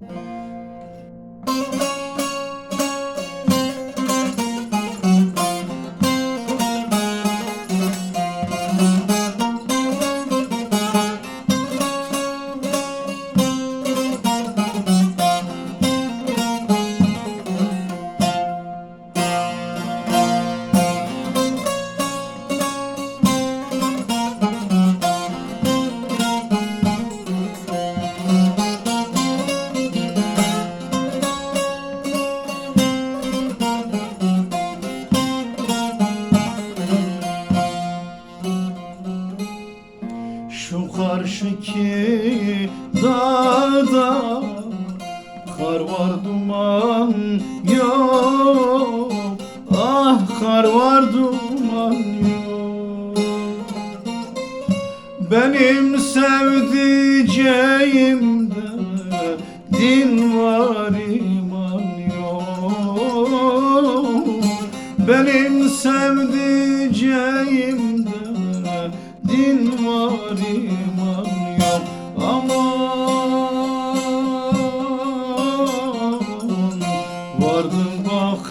Şu karşıki dağda Kar var duman yok. Ah kar var duman yok. Benim sevdiceğimde Din var iman yok. Benim sevdiceğimde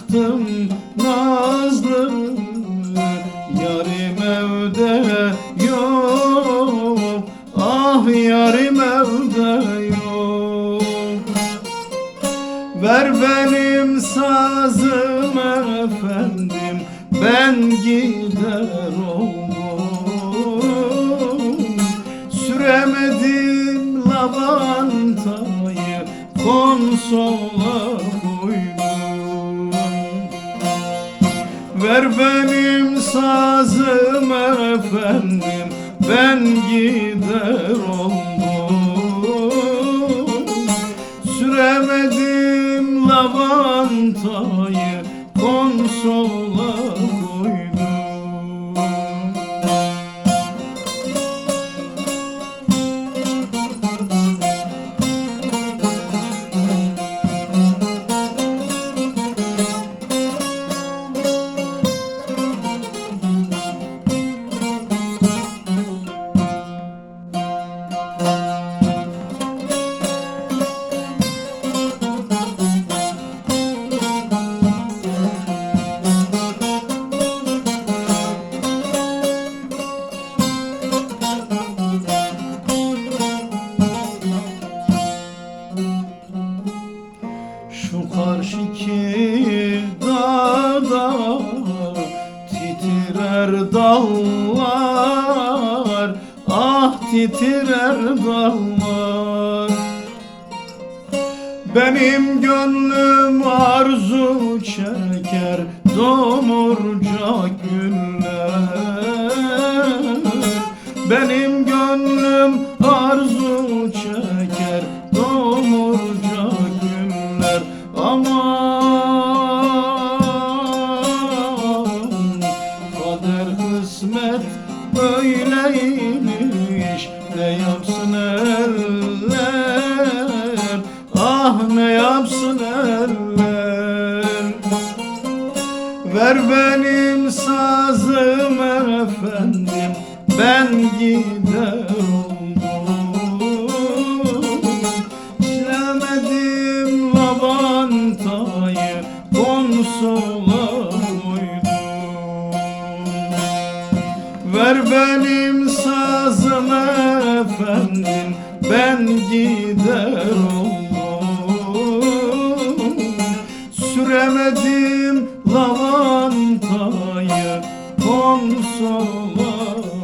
baktım nazlı Yarim evde yok Ah yarim evde yok Ver benim sazım efendim Ben gider oldum Konsola koydum Ver benim sazım efendim Ben gider oldum Süremedim lavantayı Şu karşıki dağda titrer dallar Ah titrer dallar. Benim gönlüm arzu çeker Domurcak güller. Benim gönlüm arzu çeker Domurcak Aman Kader kısmet böyleymiş Ne yapsın eller. Ah ne yapsın eller. Ver benim sazım efendim Ben gider Ver benim sazımı efendim Ben gider oldum. Süremedim lavantayı konsolos